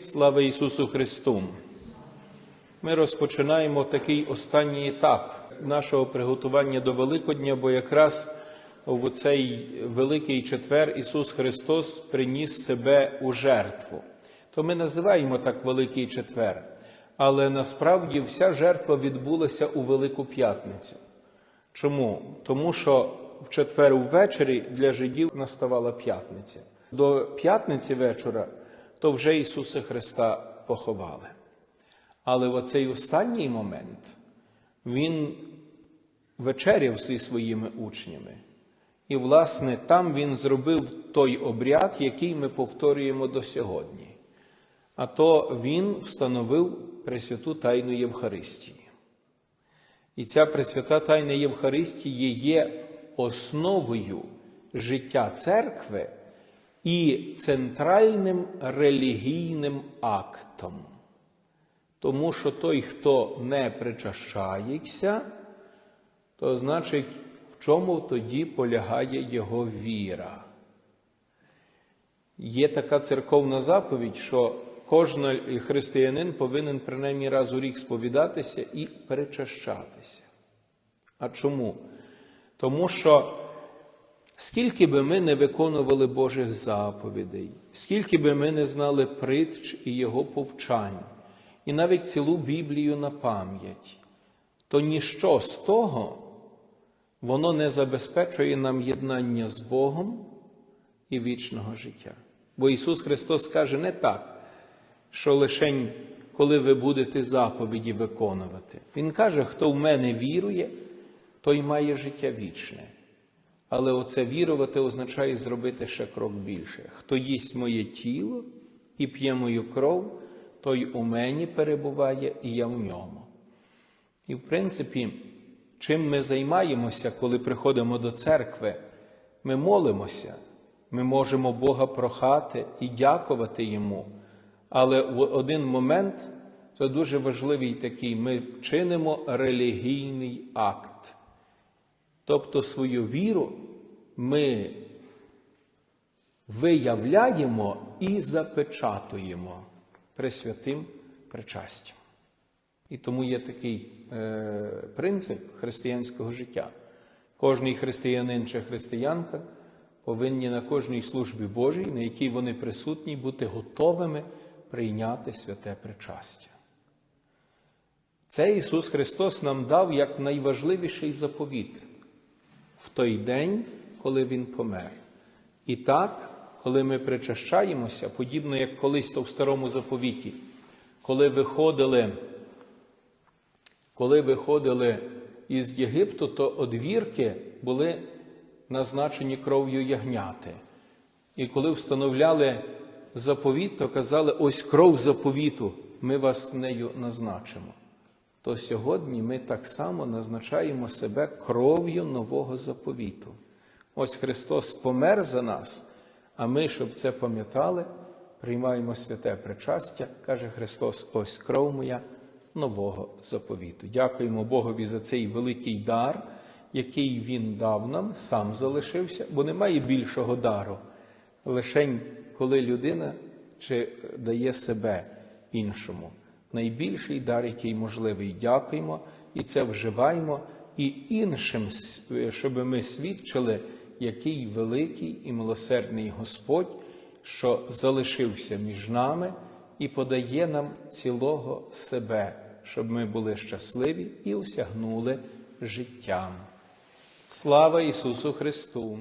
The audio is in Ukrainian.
Слава Ісусу Христу! Ми розпочинаємо такий останній етап нашого приготування до Великодня, бо якраз в цей великий четвер Ісус Христос приніс себе у жертву. То ми називаємо так Великий четвер, але насправді вся жертва відбулася у Велику П'ятницю. Чому? Тому що в четвер увечері для жидів наставала п'ятниця. До п'ятниці вечора то вже Ісуса Христа поховали. Але в оцей останній момент Він вечеряв зі своїми учнями. І, власне, там Він зробив той обряд, який ми повторюємо до сьогодні. А то Він встановив Пресвяту Тайну Євхаристії. І ця Пресвята Тайна Євхаристії є основою життя церкви і центральним релігійним актом. Тому що той, хто не причащається, то значить, в чому тоді полягає його віра. Є така церковна заповідь, що кожен християнин повинен принаймні раз у рік сповідатися і причащатися. А чому? Тому що скільки би ми не виконували Божих заповідей, скільки би ми не знали притч і його повчань, і навіть цілу Біблію на пам'ять, то ніщо з того воно не забезпечує нам єднання з Богом і вічного життя. Бо Ісус Христос каже не так, що лишень коли ви будете заповіді виконувати. Він каже, хто в мене вірує, той має життя вічне. Але оце вірувати означає зробити ще крок більше. Хто їсть моє тіло і п'є мою кров, той у мені перебуває і я в ньому. І, в принципі, чим ми займаємося, коли приходимо до церкви, ми молимося, ми можемо Бога прохати і дякувати Йому. Але в один момент це дуже важливий такий: ми чинимо релігійний акт. Тобто свою віру ми виявляємо і запечатуємо пресвятим причастям. І тому є такий е, принцип християнського життя. Кожний християнин чи християнка повинні на кожній службі Божій, на якій вони присутні, бути готовими прийняти святе причастя. Це Ісус Христос нам дав як найважливіший заповіт в той день, коли Він помер. І так, коли ми причащаємося, подібно як колись то в старому заповіті, коли виходили, коли виходили із Єгипту, то одвірки були назначені кров'ю ягняти. І коли встановляли заповіт, то казали, ось кров заповіту, ми вас нею назначимо. То сьогодні ми так само назначаємо себе кров'ю нового заповіту. Ось Христос помер за нас, а ми, щоб це пам'ятали, приймаємо святе причастя, каже Христос, ось кров моя нового заповіту. Дякуємо Богові за цей великий дар, який Він дав нам, сам залишився, бо немає більшого дару. Лишень коли людина чи дає себе іншому. Найбільший дар, який можливий, дякуємо, і це вживаємо, і іншим, щоб ми свідчили, який великий і милосердний Господь, що залишився між нами і подає нам цілого себе, щоб ми були щасливі і осягнули життям. Слава Ісусу Христу!